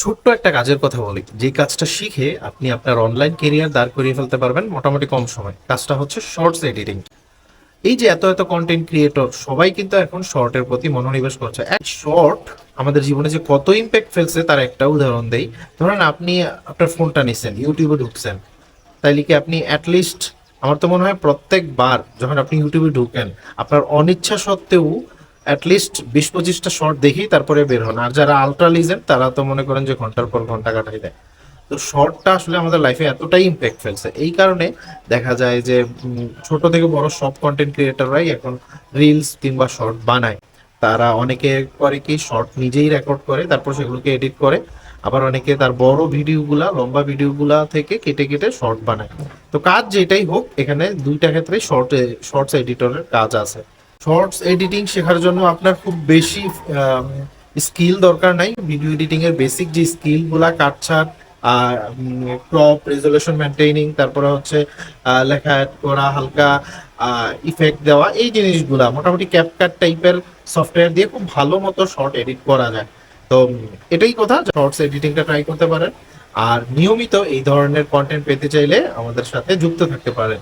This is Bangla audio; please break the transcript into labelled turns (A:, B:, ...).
A: ছোট্ট একটা কাজের কথা বলি। যে কাজটা শিখে আপনি আপনার অনলাইন কেরিয়ার দাঁড় করিয়ে ফেলতে পারবেন মোটামুটি কম সময়। কাজটা হচ্ছে শর্টস এডিটিং এই যে এত এত কন্টেন্ট ক্রিয়েটর সবাই কিন্তু এখন শর্টের প্রতি মনোনিবেশ করছে। এক শর্ট আমাদের জীবনে যে কত ইম্প্যাক্ট ফেলছে তার একটা উদাহরণ দেই। ধরেন আপনি আপনার ফোনটা নিচ্ছেন ইউটিউবে ঢুকছেন। তাইলে কি আপনি অ্যাটলিস্ট আমার তো মনে হয় প্রত্যেকবার যখন আপনি ইউটিউবে ঢুকেন, আপনার অনিচ্ছা সত্ত্বেও অ্যাটলিস্ট বিশ পঁচিশটা শর্ট দেখেই তারপরে বের হন। আর যারা আলট্রা লিজেন্ড তারা তো মনে করেন যে ঘণ্টার পর ঘণ্টা কাটাই দেয়। তো শর্টটা আসলে আমাদের লাইফে এতটাই ইম্প্যাক্ট ফেলছে। এই কারণে দেখা যায় যে ছোট থেকে বড় সব কন্টেন্ট ক্রিয়েটাররাই এখন রিলস কিংবা শর্ট বানায়। তারা অনেকে করে কি শর্ট নিজেই রেকর্ড করে, তারপর সেগুলোকে এডিট করে। আবার অনেকে তার বড় ভিডিওগুলা, লম্বা ভিডিওগুলা থেকে কেটে কেটে শর্ট বানায়। তো কাজ যেটাই হোক, এখানে দুইটা ক্ষেত্রে শর্ট শর্টস এডিটরের কাজ আছে। শর্টস এডিটিং শেখার জন্য আপনার খুব বেশি স্কিল দরকার নাই। ভিডিও এডিটিং এর বেসিক যে স্কিলগুলা কাটছাট আর ক্রপ রেজলিউশন মেনটেনিং তারপরে হচ্ছে লেখা অ্যাড করা, হালকা ইফেক্ট দেওয়া, এই জিনিসগুলা, মোটামুটি ক্যাপকাট টাইপের সফটওয়্যার দিয়ে খুব ভালো মতো শর্ট এডিট করা যায়। তো এটাই কথা শর্টস এডিটিংটা ট্রাই করতে পারেন। আর নিয়মিত এই ধরনের কন্টেন্ট পেতে চাইলে আমাদের সাথে যুক্ত থাকতে পারেন।